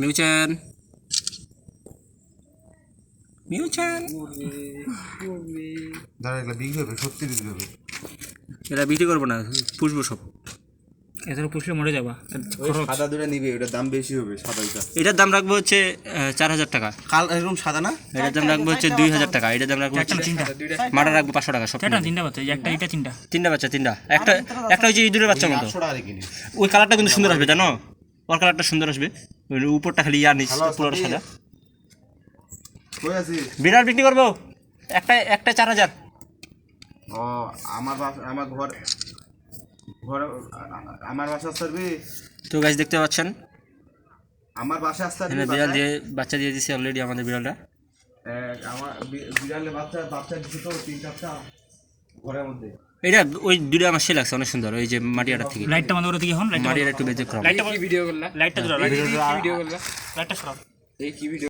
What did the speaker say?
মিউচান মিউচান দাঁড়া এগুলো বিক্রি হবে সত্যি বিক্রি হবে। এটা বিক্রি করব না পুষবো সব। এত পুষলে মরে যাবা। ওই সাদা দুটা নিবে ওটার দাম বেশি হবে সাদা দুটা এটার দাম রাখব হচ্ছে চার হাজার টাকা। কাল এরকম সাদা না? এটার দাম রাখব হচ্ছে দুই হাজার টাকা। এটার দাম রাখব তিনটা। মাটা রাখব পাঁচশো টাকা সব তিনটা বাচ্চা এই একটা এটা তিনটা। তিনটা বাচ্চা তিনটা। একটা একটা হচ্ছে ইঁদুরের বাচ্চা মতো। ওই কালারটা কিন্তু সুন্দর আসবে জানো? ওর কালারটা সুন্দর আসবে। ওই উপরটা খালি ইয়ার নিচ পুরো সাদা বিড়াল বিক্রি করব। একটা একটা চার হাজার। ও আমার আমার ঘর ঘর আমার বাসা আসতে তো গাছ দেখতে পাচ্ছেন? আমার বাসা আসতে বিড়াল দিয়ে বাচ্চা দিয়ে দিছে অলরেডি আমাদের বিড়ালটা। আমার বি- বিড়ালে বাচ্চা বাচ্চা দিচ্ছে তো তিন চারটা ঘরের মধ্যে। এটা ওই দুটো আমার সে লাগছে অনেক সুন্দর ওই যে মাটিয়াটা থেকে। লাইটটা বন্ধ করে দিকে এখন লাইটটা মাটিয়াটা একটু বেজে করো লাইটটা ভিডিও করলা লাইটটা ধরো লাইটটা ভিডিও করলা লাইটটা সরাও।